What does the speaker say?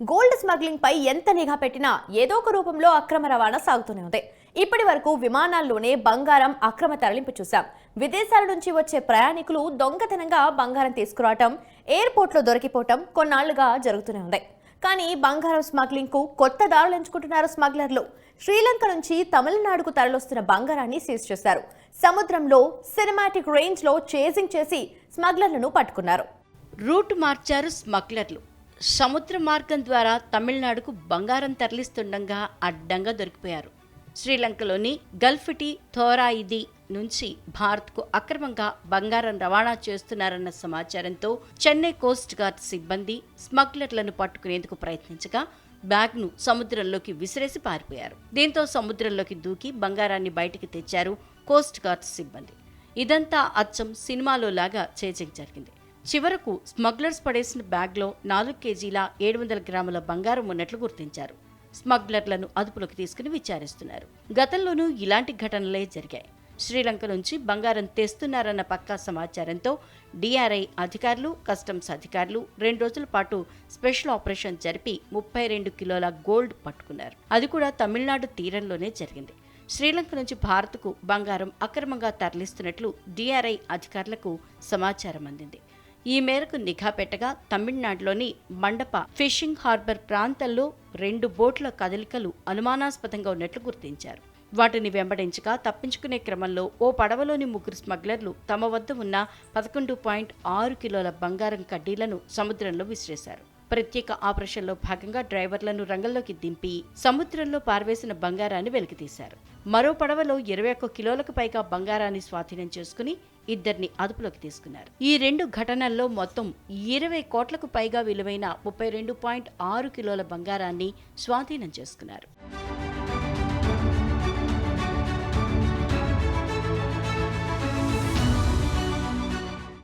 Gold smuggling పై ఎంత నిఘా పెట్టినా ఏదో ఒక రూపంలో అక్రమ రవాణా సాగుతూనే ఉంది. ఇప్పటి వరకు విమానాల్లోనే బంగారం అక్రమ తరలింపు చూశాం. విదేశాల నుంచి వచ్చే ప్రయాణికులు దొంగతనంగా బంగారం తీసుకురావటం ఎయిర్పోర్ట్లో దొరికిపోవటం కొన్నాళ్ళుగా జరుగుతూనే ఉంది. కానీ బంగారం స్మగ్లింగ్కు కొత్త దారులు ఎంచుకుంటున్నారు స్మగ్లర్లు. శ్రీలంక నుంచి తమిళనాడుకు తరలిస్తున్న బంగారాన్ని సీజ్ చేశారు. సముద్రంలో సినిమాటిక్ రేంజ్లో చేజింగ్ చేసి స్మగ్లర్లను పట్టుకున్నారు. రూట్ మార్చారు స్మగ్లర్లు. సముద్ర మార్గం ద్వారా తమిళనాడుకు బంగారం తరలిస్తుండగా అడ్డంగా దొరికిపోయారు. శ్రీలంకలోని గల్ఫిటి థోరాయిది నుంచి భారత్కు అక్రమంగా బంగారం రవాణా చేస్తున్నారన్న సమాచారంతో చెన్నై కోస్ట్ గార్డ్ సిబ్బంది స్మగ్లర్లను పట్టుకునేందుకు ప్రయత్నించగా బ్యాగ్ను సముద్రంలోకి విసిరేసి పారిపోయారు. దీంతో సముద్రంలోకి దూకి బంగారాన్ని బయటికి తెచ్చారు కోస్ట్ గార్డ్ సిబ్బంది. ఇదంతా అచ్చం సినిమాలో లాగా చేజింగ్ జరిగింది. చివరకు స్మగ్లర్స్ పడేసిన బ్యాగ్లో నాలుగు కేజీల ఏడు వందల గ్రాముల బంగారం ఉన్నట్లు గుర్తించారు. స్మగ్లర్లను అదుపులోకి తీసుకుని విచారిస్తున్నారు. గతంలోనూ ఇలాంటి ఘటనలే జరిగాయి. శ్రీలంక నుంచి బంగారం తెస్తున్నారన్న పక్కా సమాచారంతో డిఆర్ఐ అధికారులు కస్టమ్స్ అధికారులు రెండు రోజుల పాటు స్పెషల్ ఆపరేషన్ జరిపి ముప్పై రెండు కిలోల గోల్డ్ పట్టుకున్నారు. అది కూడా తమిళనాడు తీరంలోనే జరిగింది. శ్రీలంక నుంచి భారత్కు బంగారం అక్రమంగా తరలిస్తున్నట్లు డిఆర్ఐ అధికారులకు సమాచారం అందింది. ఈ మేరకు నిఘా పెట్టగా తమిళనాడులోని మండప ఫిషింగ్ హార్బర్ ప్రాంతంలో రెండు బోట్ల కదలికలు అనుమానాస్పదంగా ఉన్నట్లు గుర్తించారు. వాటిని వెంబడించగా తప్పించుకునే క్రమంలో ఓ పడవలోని ముగ్గురు స్మగ్లర్లు తమ వద్ద ఉన్న పదకొండు పాయింట్ ఆరు కిలోల బంగారం కడ్డీలను సముద్రంలో విసిరేశారు. ప్రత్యేక ఆపరేషన్లో భాగంగా డ్రైవర్లను రంగంలోకి దింపి సముద్రంలో పారవేసిన బంగారాన్ని వెలికితీశారు. మరో పడవలో ఇరవై ఒక్క కిలోలకు పైగా బంగారాన్ని స్వాధీనం చేసుకుని ఇద్దరిని అదుపులోకి తీసుకున్నారు. ఈ రెండు ఘటనల్లో మొత్తం ఇరవై కోట్లకు పైగా విలువైన ముప్పై రెండు పాయింట్ ఆరు కిలోల బంగారాన్ని స్వాధీనం చేసుకున్నారు.